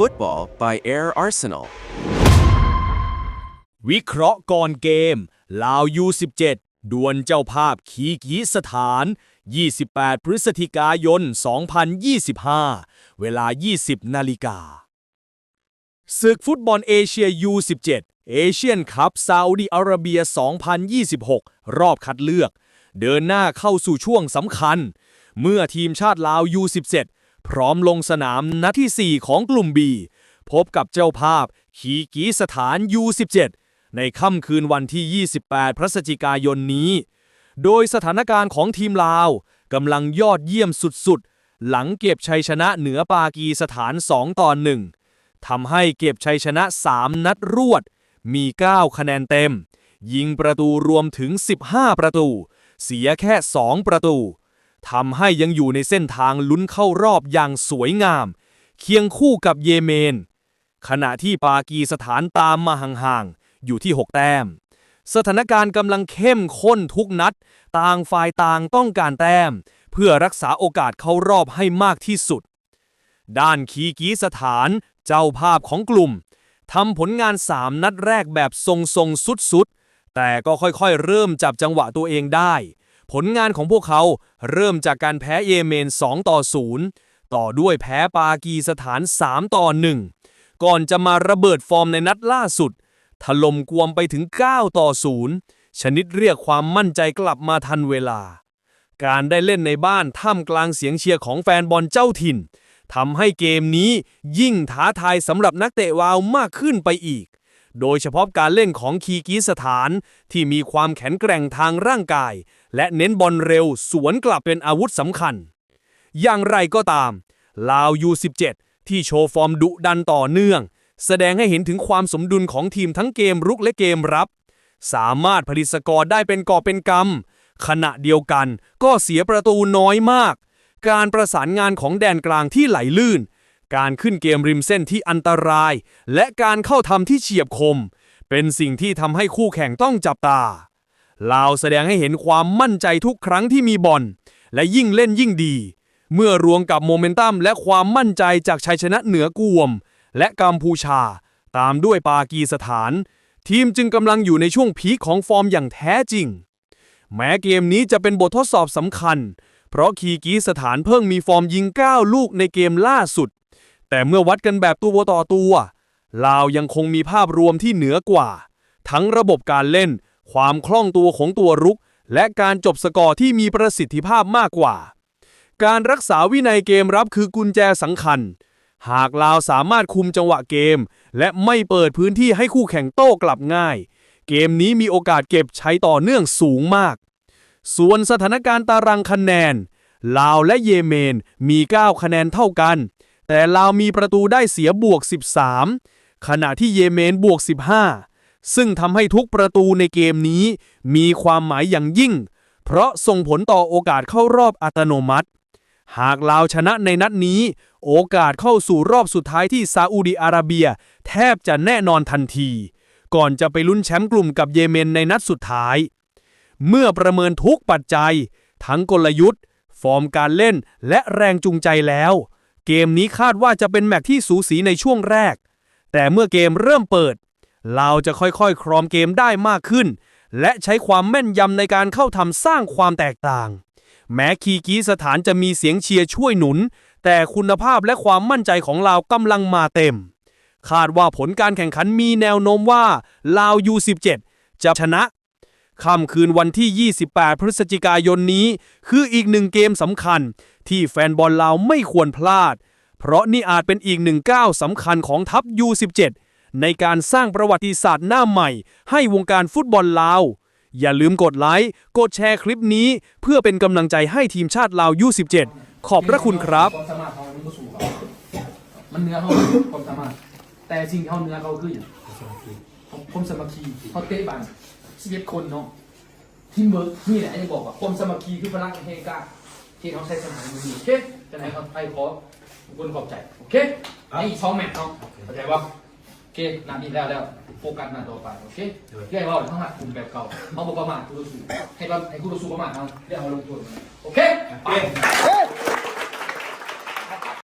Football by Air Arsenal. วิเคราะห์ก่อนเกม ลาว U17 ดวลเจ้าภาพคีกีสถาน 28 พฤศจิกายน 2025 เวลา 20 นาฬิกาศึกฟุตบอลเอเชีย U17 เอเชียนคัพซาอุดิอาระเบีย 2026 รอบคัดเลือก เดินหน้าเข้าสู่ช่วงสำคัญ เมื่อทีมชาติลาว U17 พร้อมลงสนามนัดที่ 4 ของกลุ่ม B พบกับเจ้าภาพคีกีสถาน U17 ในค่ำคืนวันที่ 28 พฤศจิกายนนี้ โดยสถานการณ์ของทีมลาวกำลังยอดเยี่ยมสุดๆ หลังเก็บชัยชนะเหนือปากีสถาน 2 ต่อ 1ทำให้เก็บชัยชนะ 3 นัดรวด มี 9 คะแนนเต็ม ยิงประตูรวมถึง 15 ประตู เสียแค่ 2 ประตู ทำให้ยังอยู่ในเส้นทางลุ้นเข้ารอบอย่างสวยงาม เคียงคู่กับเยเมน ขณะที่ปากีสถานตามมาห่างๆ อยู่ที่ 6 แต้ม สถานการณ์กำลังเข้มข้นทุกนัด ต่างฝ่ายต่างต้องการแต้ม เพื่อรักษาโอกาสเข้ารอบให้มากที่สุด ด้านคีกีสถานเจ้าภาพของกลุ่มทำผลงาน 3 นัดแรกแบบทรงๆสุดๆแต่ก็ค่อยๆ เริ่มจับจังหวะตัวเองได้ ผลงานของพวกเขาเริ่มจากการแพ้เยเมน 2 ต่อ 0 ต่อด้วยแพ้ปากีสถาน 3 ต่อ 1 ก่อนจะมาระเบิดฟอร์มในนัดล่าสุด ถล่มกวมไปถึง 9 ต่อ 0 ชนิดเรียกความมั่นใจกลับมาทันเวลา การได้เล่นในบ้านท่ามกลางเสียงเชียร์ของแฟนบอลเจ้าถิ่นทำให้เกมนี้ยิ่งท้าทายสำหรับนักเตะวาวมากขึ้นไปอีก โดยเฉพาะการเล่นของคีกีสถาน ที่มีความแข็งแกร่งทางร่างกาย และเน้นบอลเร็วสวนกลับเป็นอาวุธสำคัญ อย่างไรก็ตาม ลาว U17 ที่โชว์ฟอร์มดุดันต่อเนื่อง แสดงให้เห็นถึงความสมดุลของทีมทั้งเกมรุกและเกมรับ สามารถผลิตสกอร์ได้เป็นก่อเป็นกำขณะเดียวกันก็เสียประตูน้อยมาก การประสานงานของแดนกลางที่ไหลลื่น การขึ้นเกมริมเส้นที่อันตราย และการเข้าทำที่เฉียบคม เป็นสิ่งที่ทำให้คู่แข่งต้องจับตา ลาวแสดงให้เห็นความมั่นใจทุกครั้งที่มีบอล และยิ่งเล่นยิ่งดี เมื่อรวมกับโมเมนตัมและความมั่นใจจากชัยชนะเหนือกวม และกัมพูชา ตามด้วยปากีสถาน ทีมจึงกำลังอยู่ในช่วงพีคของฟอร์มอย่างแท้จริง แม้เกมนี้จะเป็นบททดสอบสำคัญ เพราะคีกีสถานเพิ่งมีฟอร์มยิง 9 ลูกในเกมล่าสุด แต่เมื่อวัดกันแบบตัวต่อตัว ลาวยังคงมีภาพรวมที่เหนือกว่า ทั้งระบบการเล่น ความคล่องตัวของตัวรุก และการจบสกอร์ที่มีประสิทธิภาพมากกว่า การรักษาวินัยเกมรับคือกุญแจสำคัญ หากลาวสามารถคุมจังหวะเกม และไม่เปิดพื้นที่ให้คู่แข่งโต้กลับง่าย เกมนี้มีโอกาสเก็บใช้ต่อเนื่องสูงมาก ส่วนสถานการณ์ตารางคะแนนลาวและเยเมนมี 9 คะแนนเท่ากัน แต่ลาวมีประตูได้เสียบวก 13 ขณะที่เยเมนบวก 15 ซึ่งทำให้ทุกประตูในเกมนี้ มีความหมายอย่างยิ่ง เพราะส่งผลต่อโอกาสเข้ารอบอัตโนมัติ หากลาวชนะในนัดนี้ โอกาสเข้าสู่รอบสุดท้ายที่ซาอุดิอาระเบีย แทบจะแน่นอนทันที ก่อนจะไปลุ้นแชมป์กลุ่มกับเยเมนในนัดสุดท้าย เมื่อประเมินทุกปัจจัย ทั้งกลยุทธ์ ฟอร์มการเล่นและแรงจูงใจแล้ว เกมนี้คาดว่าจะเป็นแมตช์ที่สูสีในช่วงแรก แต่เมื่อเกมเริ่มเปิด เราจะค่อยๆ ครองเกมได้มากขึ้น และใช้ความแม่นยำในการเข้าทำสร้างความแตกต่าง แม้คีกีสถานจะมีเสียงเชียร์ช่วยหนุน แต่คุณภาพและความมั่นใจของเรากำลังมาเต็ม คาดว่าผลการแข่งขันมีแนวโน้มว่าลาว U17 จะชนะค่ำคืนวันที่ 28 พฤศจิกายนนี้ คืออีกหนึ่งเกมสำคัญ ที่แฟนบอลลาวไม่ควรพลาด เพราะนี่อาจเป็นอีกหนึ่งก้าวสำคัญของทัพ U17 ในการสร้างประวัติศาสตร์หน้าใหม่ ให้วงการฟุตบอลลาว อย่าลืมกดไลค์ กดแชร์คลิปนี้ เพื่อเป็นกำลังใจให้ทีมชาติลาว U17 ขอบพระคุณครับ ความสามารถเขามันก็สูงเขามันเนื้อเขาความสามารถ แต่สิ่งที่เขาเนื้อเขาคืออย่างความสามัคคีเขาเตะบอลสิบเอ็ดคนเนาะทีมเวิร์กนี่แหละไอ้บอกว่าความสามัคคีคือพลังแห่งกล้า ที่เขาใช้สมัยนี้โอเคจะไหนเขาไอ้ขอทุกคนขอบใจ โอเคไอ้สองแมตช์เนาะเข้าใจป่ะโอเคนาทีแล้วแล้วโฟกัสหน้าต่อไป โอเคเรียกว่าทั้งหมดกลุ่มแบบเก่าเขาบอกประมาทกูรู้สึกให้เราให้กูรู้สึกประมาทเอาเรียกเอาลงตัวโอเคไป